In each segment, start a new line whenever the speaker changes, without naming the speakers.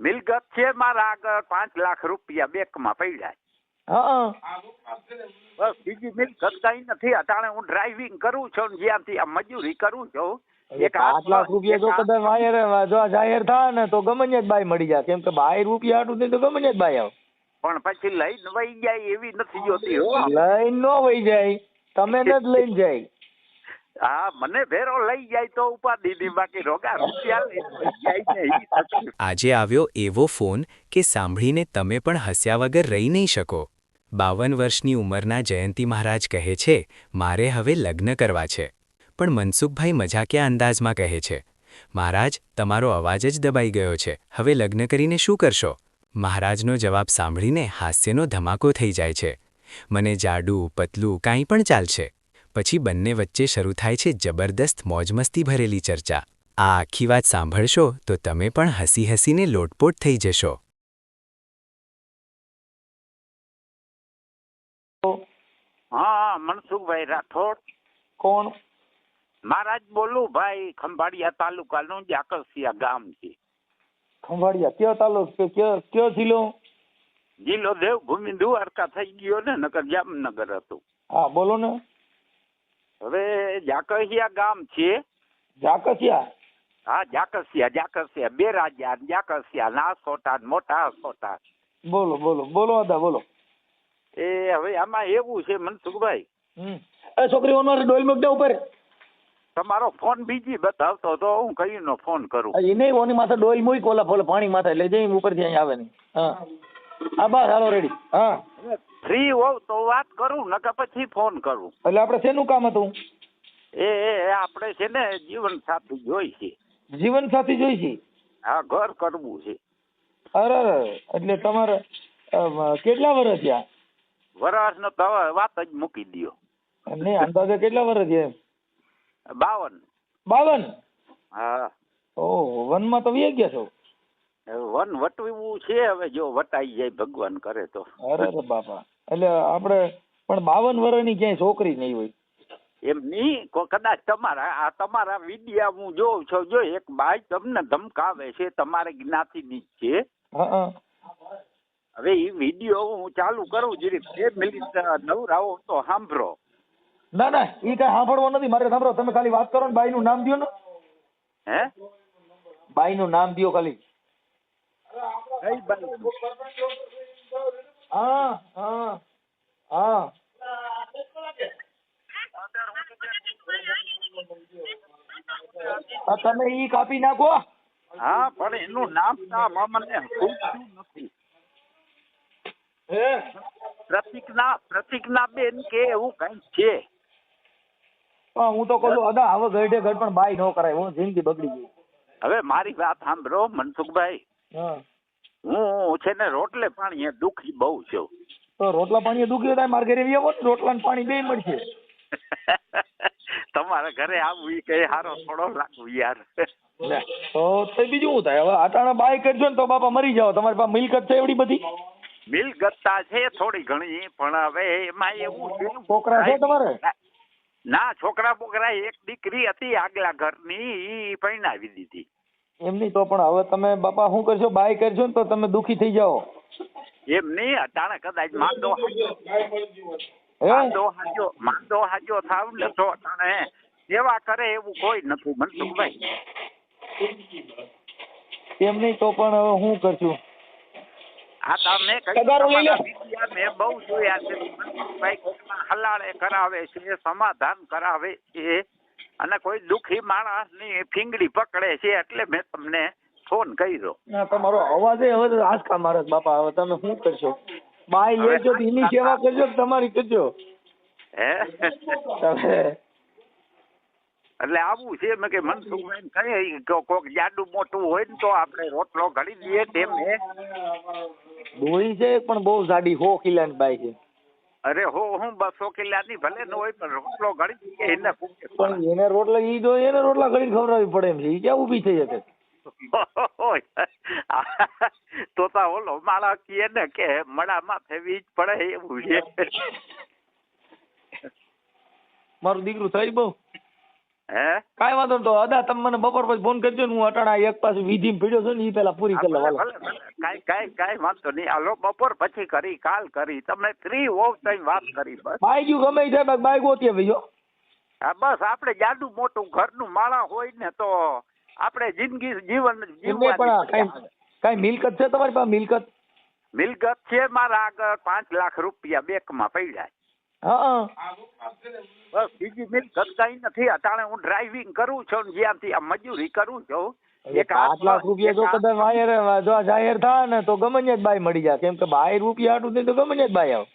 મિલકત છે મારા આગળ પાંચ લાખ રૂપિયા બેંકમાં પડ્યા
હા
બસ બીજી મિલકત કઈ નથી. અટાણે હું ડ્રાઇવિંગ કરું છું ને જ્યાંથી આ મજૂરી કરું છું. એક આઠ
લાખ રૂપિયા જો કદાચ વાયર જો જાહેર થાય ને તો ગમે જ બાય મળી જાય. કેમ કે બાય રૂપિયા આટલું દે તો ગમે જ બાઈ આવે.
પણ પછી લઈને વહી જાય એવી નથી જોતી
લઈને નો વહી જાય. તમે ને જ લઈને જાય.
હા, મને ભેરો લઈ જાય તો ઉપાધિ ની બાકી રોગા
આજે આવ્યો એવો ફોન કે સાંભળીને તમે પણ હસ્યા વગર રહી નહીં શકો. બાવન વર્ષની ઉંમરના જયંતી મહારાજ કહે છે, મારે હવે લગ્ન કરવા છે. પણ મનસુખભાઈ મજાક્યા અંદાજમાં કહે છે? મહારાજ, તમારો અવાજ જ દબાઈ ગયો છે. હવે લગ્ન કરીને શું કરશો? મહારાજનો જવાબ સાંભળીને હાસ્યનો ધમાકો થઈ જાય છે. મને જાડું, પતલું કાંઈ પણ ચાલશે. પછી બંને વચ્ચે શરૂ થાય છે જબરદસ્ત મોજમસ્તી ભરેલી ચર્ચા. આ આખી વાત સાંભળશો તો તમે પણ હસી હસીને લોટપોટ થઈ જશો.
હા મનસુખભાઈ રાઠોડ.
કોણ?
મહારાજ બોલું ભાઈ ખંભાળિયા તાલુકાનું જાકરસિયા ગામ છે.
ખંભાળિયા કયો તાલુક છે? કયો કયો જિલ્લો?
જિલ્લો દેવભૂમિ દ્વારકા થઈ ગયો ને નકર જામનગર હતું.
હા બોલો ને.
હવે જાકસિયા ગામ છે.
જાકસિયા?
હા જાકસિયા જાકસિયા. બે રાજા જાકસિયા. ના સોટા મોટા સોટા
બોલો બોલો બોલો અદા બોલો.
એ હવે આમાં એવું છે મનસુખભાઈ.
એ છોકરી ઓનવાર ડોલ મૂક ઉપર.
તમારો ફોન બીજી બતાવતો તો હું કઈનો ફોન કરું.
એ નહીં ઓની માથે ડોલ મૂક કોલા ફોલે પાણી માથે એટલે જઈ ઉપરથી અહીં આવે નહીં. હા. આ બસ હાલો રેડી. હા.
ફ્રી હોવ તો વાત કરું નકર પછી ફોન કરું.
એટલે આપણે શેનું કામ હતું?
એ એ આપણે છે ને જીવન સાથી જોઈ છે.
જીવન સાથી જોઈ છે?
હા ઘર કરવું છે.
અરે એટલે તમારે કેટલા વર્ષ થયા?
વરાસનો તો વાત જ મૂકી દયો.
નહીં અંદાજે કેટલા વર્ષ થયા
બાવન.
બાવન?
હા.
ઓહો વનમાં તો વી ગયા છો?
વન વટવું છે હવે જો વટાઈ જાય ભગવાન કરે તો.
અરે બાપા. એટલે આપણે પણ બાવન વર્ષની ક્યાંય છોકરી નહીં હોય.
એમ નહીં કદાચ તમારા આ તમારા વિડિયા હું જોઉં છું. જો એક બાઈ તમને ધમકાવે છે તમારે જ્ઞાતિની જ છે. હવે એ વિડિયો હું ચાલુ કરું જરીક બે મિનિટ નવરાવો તો સાંભળો.
ના ના એ કઈ સાંભળવો નથી મારે સાંભળો. તમે ખાલી વાત કરો ને બાઈનું નામ દ્યો ને.
હે?
બાઈનું નામ દ્યો ખાલી.
કઈ બાઈ
હા હા હા તમે ઈ કાપી નાખો
હા પણ એનું નામ નામ મને પૂછ્યું નથી
હે
પ્રતિજ્ઞા પ્રતિજ્ઞા બેન કે એવું કઈ છે
પણ હું તો કહું અદા હવે ઘરડે ઘર પણ બાય ન કરાય હું જિંદગી બગડી ગઈ
હવે મારી વાત સાંભળો મનસુખભાઈ.
હા.
હું છે ને રોટલે પાણી દુખી બહુ છું.
તો રોટલા પાણી દુખી થાય મારે ઘરે આવો ને રોટલા ને પાણી બે મળશે.
તમારા ઘરે આવવું ઈ કઈ હારો થોડો લાગવું યાર.
તો તો બીજું શું થાય? હવે આટાણા બાય કરજો ને તો બાપા મરી જાઓ. તમારી પાસે મિલકત છે એવડી બધી?
મિલકતતા છે થોડી ઘણી પણ હવે એમાં એવું છે
છોકરા છે તમારે?
ના છોકરા બોકરા એક દીકરી હતી આગલા ઘરની ઈ પરણાવી દીધી.
એમ નહીં તો પણ હવે તમે બાપા શું કરશો? બાય કરશો ને તો તમે દુખી થઈ જાઓ.
એમ નહીં અટાણે કદાચ માંદો હાજો માંદો હાજો માંદો હાજો થાવ ને તો અટાણે. સેવા કરે એવું કોઈ નથી મનસુખભાઈ
એમ નહીં તો પણ હવે શું કરશું?
આ તમે મેં બહુ જોયા છે. મનસુખભાઈ કોકના હલાળે કરાવે છે સમાધાન કરાવે છે. અને કોઈ દુખી માણસની ફીંગડી પકડે છે એટલે મેં તમને ફોન કર્યો.
તમારો અવાજ હવે આંચકા મારે બાપા હવે તમે શું કરશો? બાય લેજો એની સેવા કરજો તમારી કરજો.
હે?
તમે
એટલે આવું છે મેં કે મનસુખભાઈ કઈ કોક જાડું મોટું હોય ને તો આપણે રોટલો ઘડી દઈએ તેમ હે.
ડોળી છે પણ બહુ જાડી હો કિલ્લાની બાઈ છે.
અરે હો હું બસો કિલ્લાની ભલે ન હોય પણ રોટલો ઘડી એને
પણ એને રોટલા ઈ જો એને રોટલા ખબર ખવડાવવી પડે એમ છે ઈ ક્યાં ઊભી થઈ શકે?
તો તા ઓલો માળા કીએ ને કે મડામાં ફેવી જ પડે એવું છે.
મારું દીકરું થઈ બહુ.
હે?
કાંઈ વાંધો તો અદા તમે મને બપોર પછી ફોન કરજો ને હું અટાણા એક પાછું વિધિ પીડ્યો છું ને એ પેલા પૂરી કરી લેવા
કઈ કઈ કાંઈ વાંધો નહીં. હાલો બપોર પછી કરી કાલ કરી. તમે ફ્રી હોવ ટાઈમ વાત કરી બસ.
બાઈ ગયું ગમે છે થાય બાઈ ગોતીએ ભાઈઓ
હા. બસ આપણે જાડું મોટું ઘરનું માળા હોય ને તો આપણે જિંદગી જીવન જીવવા
કઈ મિલકત છે તમારી પાસે? મિલકત?
મિલકત છે મારા આગળ પાંચ લાખ રૂપિયા બેંકમાં પડ્યા બસ બીજી મિલકત કઈ નથી. અટાણે હું ડ્રાઇવિંગ કરું છું ને જ્યાંથી આ મજૂરી કરું છું એક
પાંચ લાખ રૂપિયા જો કદાચ વાયર જો જાહેર થાય ને તો ગમે જ બાય મળી જાય. કેમ કે બાય રૂપિયા થઈ તો ગમે જ બાઈ આવે.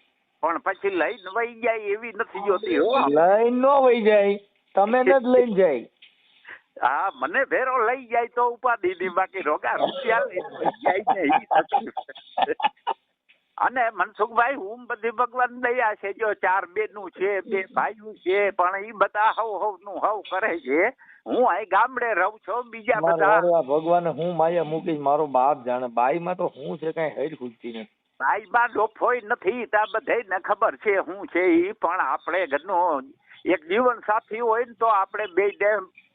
પણ પછી લઈને વહી જાય એવી નથી જોતી. હો
લઈને નો વહી જાય. તમે ને જ લઈને જાય.
હા મને ભેરો લઈ જાય તો ઉપાધિ બાકી રોગા રૂપિયા લઈને જાય ને. અને મનસુખભાઈ હું બધી ભગવાન દયા છે. જો ચાર બેનું છે બે ભાઈઓ છે પણ એ બધા હવ હવનું હવ કરે છે. હું અહીં ગામડે રહું છું બીજા બધા
ભગવાન હું માયા મૂકીશ મારો બાપ જાણે. બાઈમાં તો હું છે કઈ હેડ ખૂટતી નથી.
ભાઈમાં ડોફોય નથી તા ને ખબર છે હું છે એ પણ આપણે ઘરનો એક જીવન સાથી હોય ને તો આપણે બે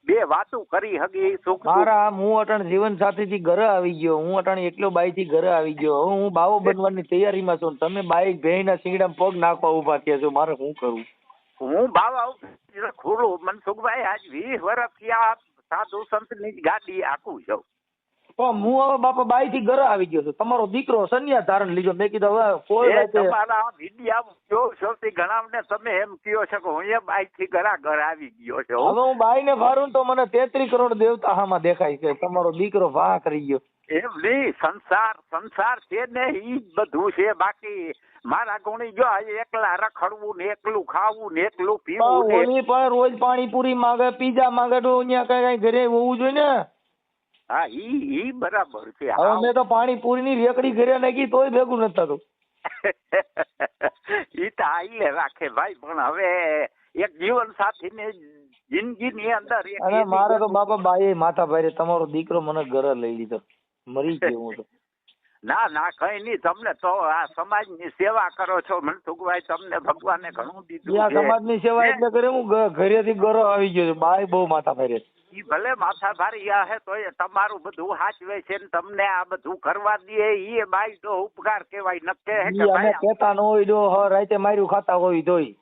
બે વાતો કરી હગી સુખ
મારા હું અટણ જીવન સાથીથી ઘરે આવી ગયો. હું અટાણ એકલો બાઈ થી ઘરે આવી ગયો. હવે હું બાવો બનવાની તૈયારીમાં છું. તમે બાઈ ભેંના સિંગડા પગ નાખવા ઊભા થયા છો. મારે શું કરું
હું બાવા ખુલ્લું. મનસુખભાઈ આજ વીસ વર્ષથી આ સાધુ સંતની ની ગાડી આખું છું
તો હું હવે બાપા બાઈ થી ઘરે આવી ગયો છું. તમારો દીકરો સંન્યાસ ધારણ લીધો. મેં કીધું હવે કોઈ
તમારા વિડિયા જો સૌથી ઘણા તમે એમ કયો છો કે હું એ બાઈ થી ઘરા ઘર આવી ગયો
હવે હું બાઈ ને ફારું તો મને તેત્રી કરોડ દેવતા હામાં દેખાય છે. તમારો દીકરો વાહ કરી ગયો.
એમ નહીં સંસાર સંસાર છે ને ઈ બધું છે. બાકી મારા ગુણી જો એકલા રખડવું ને એકલું ખાવું ને એકલું પીવું
પણ
ને
પણ રોજ પાણીપુરી માંગે પીઝા માંગે તો અહીંયા કઈ કઈ ઘરે હોવું જોઈએ ને?
હા ઈ ઈ બરાબર છે.
હવે મેં તો પાણીપુરી ની રેકડી ઘરે નાખી તોય ભેગું નથી થતું.
ઈ તો આઈલે રાખે ભાઈ પણ હવે એક જીવન સાથી ને જિંદગી ની અંદર
અને મારે તો બાપા બાઈ માથા ભાઈ તમારો દીકરો મને ઘરે લઈ લીધો. મરી ગયો હું તો.
ના ના કઈ નહીં તમને તો આ સમાજની સેવા કરો છો મનસુખભાઈ તમને ભગવાને ઘણું દીધું
સમાજની સેવા એટલે કરે હું ઘરે ઘરેથી ઘરો આવી ગયો બાય બહુ માથા ફેરે
ઈ ભલે માથા ભારી હે તો એ તમારું બધું હાચવે છે ને તમને આ બધું કરવા દે ઈ બાય તો ઉપકાર કેવાય નક્કે હે કે
અમે કેતા ન હોય જો હ રાતે માર્યું ખાતા હોય તોય.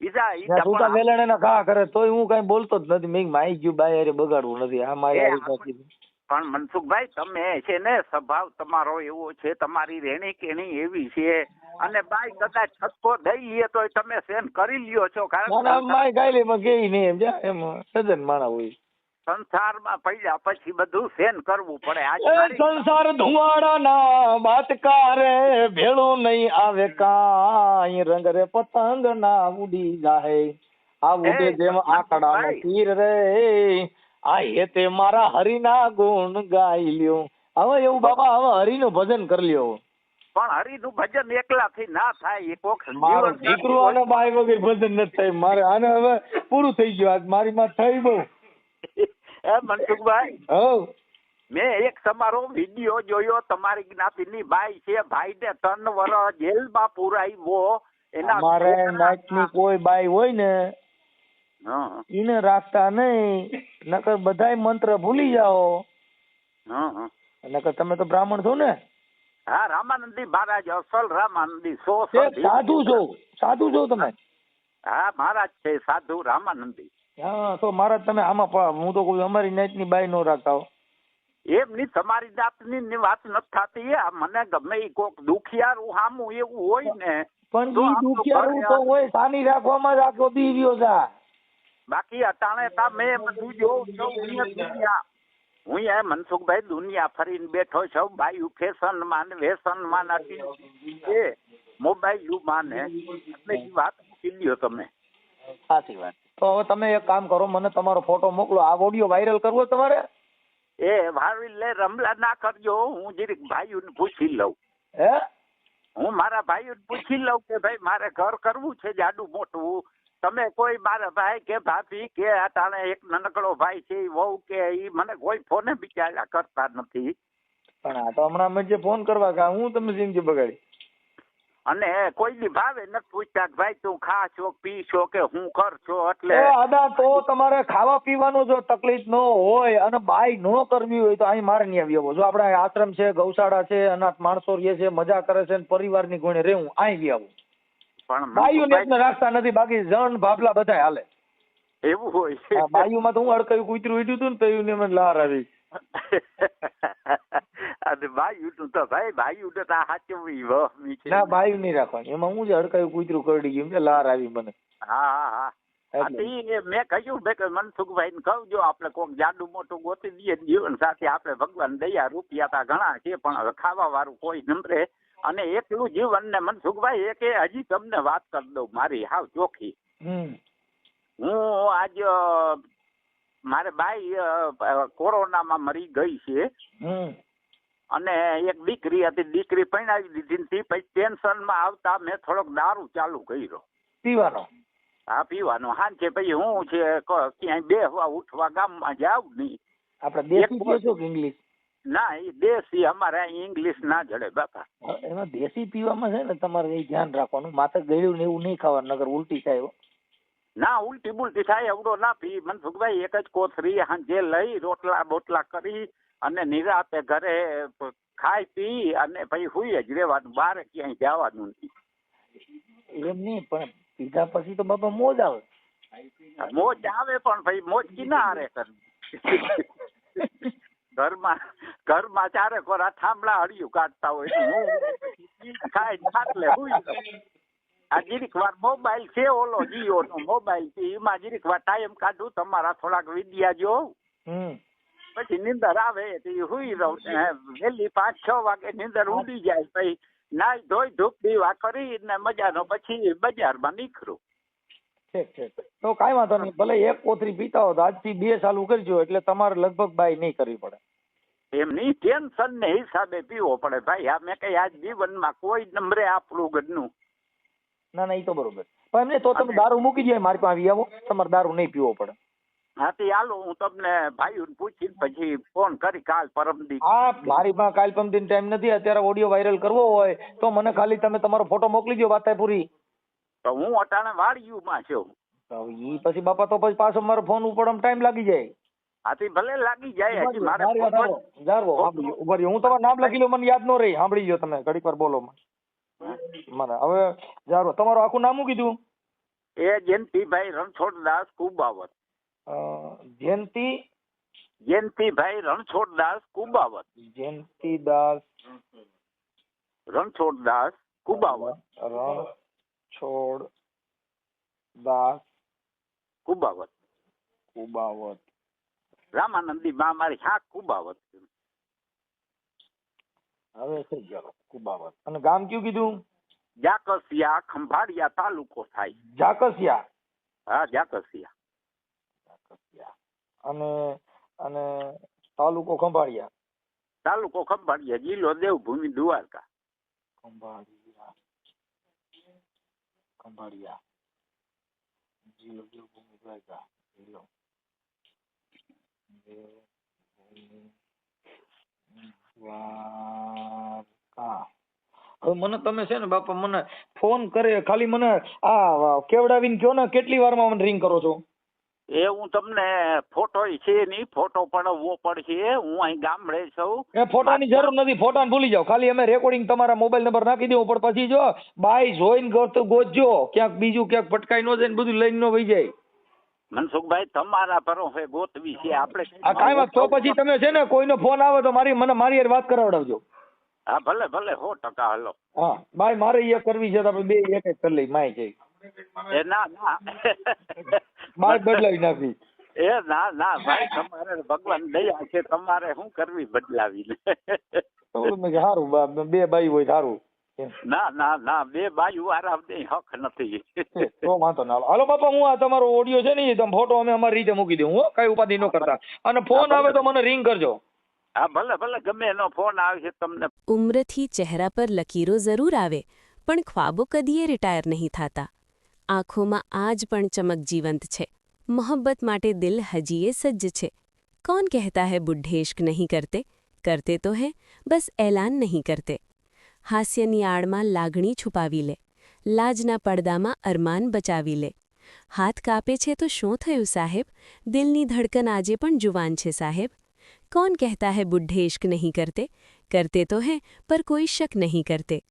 બીજા ઈ
છૂટા વેલણે ના ઘા કરે તોય હું કઈ બોલતો જ નથી મેં માઈ ગયું બાય અરે બગાડવું નથી આ મારી.
પણ મનસુખભાઈ તમે છે ને સ્વભાવ તમારો એવો છે તમારી રેણી કેણી એવી છે. અને બાઈ કદાચ છક્કો દઈએ તો તમે સેન કરી લ્યો છો કારણ કે
માય ગાયલી માં ગઈ નહીં એમ જા એમ સજન માણા હોય.
સંસારમાં પડ્યા પછી બધું સેન કરવું પડે. આજે
સંસાર ધુવાડા ના બાતકારે ભેળું નહીં આવે કાંઈ. રંગ રે પતંગ ના ઉડી જાહે. આ ઉડે જેમ આકડા તીર રે. આ હેતે મારા હરિના ગુણ ગાઈ લ્યો. હવે એવું બાબા હવે હરિનું ભજન કરી લ્યો.
પણ હરિનું ભજન એકલાથી ના થાય એ કોક
મારો દીકરો અને બાઈ વગર ભજન નથી થાય. મારે આને હવે પૂરું થઈ ગયું. આજ મારી માં થઈ બહુ.
એ મનસુખભાઈ?
હવ
મેં એક તમારો વીડિયો જોયો. તમારી જ્ઞાતિની બાઈ છે ભાઈને ત્રણ વર્ષ જેલમાં પુરાવ્યો. એના મારે
નાચની કોઈ બાઈ હોય ને એને રાખતા નહીં નકર બધાય મંત્ર ભૂલી જાઓ. નકર તમે તો બ્રાહ્મણ છો ને?
હા રામાનંદી મહારાજ અસલ રામાનંદી સો
સાધુ છો સાધુ છો તમે?
હા મહારાજ છે સાધુ રામાનંદી.
હા તો મહારાજ તમે આમાં હું તો કોઈ અમારી નાચની બાય નો રાખતા હો.
એમની તમારી જાતની ની વાત નથી થતી મને ગમે એ કોક દુખિયારું સામું એવું હોય ને
પણ દુખિયારું તો હોય સાની રાખવામાં રાખો રહ્યો છે
બાકી અટાણે તમે બધું જોઉં છું હું એ મનસુખભાઈ દુનિયા ફરીને બેઠો છું. ભાઈ ફેશનમાં ને વ્યસનમાં નથી એ મોબાઈલ યુ ને એટલે એ વાત મૂકી લ્યો તમે.
સાચી વાત. તો હવે તમે એક કામ કરો મને તમારો ફોટો મોકલો. આ ઓડિયો વાયરલ કરવો તમારે?
એ વાળી લે રમલા ના કરજો. હું જરીક ભાઈઓને પૂછી લઉં.
હે?
હું મારા ભાઈઓને પૂછી લઉં કે ભાઈ મારે ઘર કરવું છે જાડું મોટું. તમે કોઈ મારા ભાઈ કે ભાભી કે આ તાણે એક નાનકડો ભાઈ છે વહુ કે ઈ મને કોઈ ફોને બિચારા કરતા નથી.
પણ આ તો હમણાં મેં જે ફોન કરવા ગયા હું તમે જિંદગી બગાડી.
અને કોઈ ની ભાવે નથી પૂછતા કે ભાઈ તું ખા છો પી છો કે હું કર છો એટલે
આદા તો તમારે ખાવા પીવાનું જો તકલીફ ન હોય અને બાય ન કરવી હોય તો અહીં મારે નહીં આવી આવો જો આપણે આશ્રમ છે ગૌશાળા છે અનાથ માણસો રહે છે મજા કરે છે ને પરિવારની ગુણે રહેવું અહીં બી આવું
પણ
બાયુને રાખતા નથી બાકી જણ ભાભલા બધા હાલે.
એવું હોય.
બાયુમાં તો હું અડકાયું કૂતરું ઉઠ્યું હતું ને તો એને મને લાર આવી.
અને ભાઈ તો ભાઈ ભાઈ તો તા સાચવવી વહમી છે.
ના નહીં રાખવાની. એમાં હું જ અડકાયું કૂતરું કરડી ગયું લાર આવી મને.
હા હા હા. મેં કહ્યું મેં કે મનસુખભાઈ ને કહું જો આપણે કોક જાડુ મોટું ગોતી દઈએ ને જીવન સાથે આપણે ભગવાન દયા રૂપિયા તા ઘણા છે પણ ખાવા વાળું કોઈ નમરે. અને એકલું જીવન ને મનસુખભાઈ એક હજી તમને વાત કરી દઉં મારી. હાવ ચોખ્ખી. હું આજ મારે બાઈ કોરોનામાં મરી ગઈ છે. અને એક દીકરી હતી દીકરી પૈણાવી દીધી ને તી પછી ટેન્શનમાં આવતા મેં થોડોક દારૂ ચાલુ કર્યો.
પીવાનો?
હા પીવાનો. હાન છે પછી હું છે ક્યાંય બેહવા ઉઠવા ગામમાં જાવ નહીં.
આપણે દેશી કે ઇંગ્લિશ
ના એ દેશી અમારે અહીં ઇંગ્લિશ ના જડે બાપા.
એમાં દેશી પીવામાં છે ને તમારે એ ધ્યાન રાખવાનું. માથે ગળ્યું ને એવું નહીં ખાવાનું નગર ઉલટી થાય
ના ઉલટી બુલટી થાય એવડો ના પી. મનસુખભાઈ એક જ કોથરી હાંજે લઈ રોટલા બોટલા કરી અને નિરાતે ઘરે ખાઈ પી અને પછી હુઈ જ રહેવાનું. બારે ક્યાંય જવાનું નહીં
એમ નહીં પણ પીધા પછી તો બાપા મોજ આવે.
મોજ આવે પણ ભાઈ મોજ હારે કરવી. ઘરમાં ઘરમાં ચારે કોરા થાંભલા હળિયું કાઢતા હોય હું ખાઈ ખાટલે આ જીરીક વાર મોબાઈલ છે ઓલો જીઓ નો મોબાઈલ છે એમાં જીરીક વાર ટાઈમ કાઢું તમારા થોડાક વિદ્યા જો.
હમ.
પછી નીંદર આવે તો હુઈ રહું વહેલી પાંચ છ વાગે નીંદર ઉડી જાય પછી નાઈ ધોઈ ધૂપ દીવા કરી ને મજાનો પછી બજારમાં નીકળું.
ઠીક ઠીક. તો કાંઈ વાંધો નહીં. ભલે એક કોથરી પીતા હો તો આજથી બે ચાલુ કરજો એટલે તમારે લગભગ બાય નહીં કરવી પડે.
એમ નહીં ટેન્શન ને હિસાબે પીવો પડે. ભાઈ આ મેં કઈ આજ જીવનમાં કોઈ નંબરે આપણું ગઢનું.
ના ના એ તો બરોબર. પણ એમને તો તમે દારૂ મૂકી દો મારી પાસે આવી આવો. તમારે દારૂ નહીં પીવો પડે.
હાથી હાલો હું તમને ભાઈ પૂછી પછી ફોન કરી કાલ પરમદી.
હા મારી પાસે કાલ પરમદી ટાઈમ નથી. અત્યારે ઓડિયો વાયરલ કરવો હોય તો મને ખાલી તમે તમારો ફોટો મોકલી દો વાત પૂરી
તો હું અટાણે વાડિયુંમાં છું.
તો ઈ પછી બાપા તો પછી પાછો મારો ફોન ઉપર ટાઈમ લાગી જાય.
હાથી ભલે લાગી જાય હજી મારે
મારી વાત સાંભળો. જારવો, સાંભળી ઊભા રહ્યો. હું તમારું નામ લખી લઉં મને યાદ ન રહી. સાંભળી ગયો તમે ઘડીક વાર બોલો મને. મને હવે જારવો તમારું આખું નામ શું કીધું?
એ જયંતિભાઈ રણછોડદાસ કુબાવત.
અ, જયંતિ?
જયંતિભાઈ રણછોડદાસ કુબાવત.
જયંતિદાસ.
રણછોડદાસ કુબાવત.
રણછોડ દાસ
કુબાવત
કુબાવત
રામાનંદી માં મારી શાક કુબાવત
હવે થઈ ગયો કુબાવત અને ગામ કયું કીધું?
જાકસિયા ખંભાળિયા તાલુકો થાય.
જાકસિયા.
હા જાકસિયા.
જાકસિયા. અને અને તાલુકો ખંભાળિયા.
તાલુકો ખંભાળિયા જિલ્લો દેવભૂમિ દ્વારકા.
ખંભાળિયા. ખંભાળિયા. દ્વારકા. હવે મને તમે છે ને બાપા મને ફોન કરે, ખાલી મને આ કેવડાવીને કયો ને કેટલી વારમાં મને રિંગ કરો છો?
એ હું તમને ફોટો છે નહીં ફોટો પડાવવો પડશે. હું અહીં ગામડે છું.
એ ફોટાની જરૂર નથી ફોટા ભૂલી જાઓ. ખાલી અમે રેકોર્ડિંગ તમારા મોબાઈલ નંબર નાખી દઉં પણ પછી જો બાય જોઈન ગોત ગોતજો. ક્યાંક બીજું ક્યાંક ભટકાઈ ન જાય ને બધું લઈને ન વહી જાય.
મનસુખભાઈ તમારા ભરોસે ગોતવી છે. આપણે
આ કાંઈ વાત તો પછી તમે છે ને કોઈનો ફોન આવે તો મારી મને મારી વાત કરાવડાવજો.
હા ભલે ભલે હો ટકા હલો.
હા બાય મારે એ કરવી છે તો આપણે બે એક એક કરી લઈ માય છે
એ ના ના.
માર બદલાવી નાખી
એ ના ના ભાઈ તમારે ભગવાન દયા છે તમારે શું કરવી
કીધું સારું બે બાઈ હોય સારું
ના ના ના બે બાજુ આરામ દે હક નથી.
તો વાંધો ના હાલો બાપા હું આ તમારો ઓડિયો છે ને તમે ફોટો અમે અમારી રીતે મૂકી દઉં હો. કઈ ઉપાધિ ન કરતા. અને ફોન આવે તો મને રિંગ કરજો.
હા ભલે ભલે ગમે એનો ફોન આવશે તમને.
ઉમ્રથી ચહેરા પર લકીરો જરૂર આવે પણ ખ્વાબો કદીએ રિટાયર નહીં થતા. આંખોમાં આજ પણ ચમક જીવંત છે. મોહબ્બત માટે દિલ હજીએ સજ્જ છે. કોણ કહેતા હૈ બુઢ્ઢેશ્ક નહીં કરતે? કરતે તો હે, બસ એલાન નહીં કરતે. હાસ્યની આડમાં લાગણી છુપાવી લે. લાજના પડદામાં અરમાન બચાવી લે. હાથ કાપે છે તો શું થયું સાહેબ? દિલની ધડકન આજે પણ જુવાન છે સાહેબ. કોણ કહેતા હૈ બુઢ્ઢે નહીં કરતે? કરતે તો હૈ, પર કોઈ શક નહીં કરતે.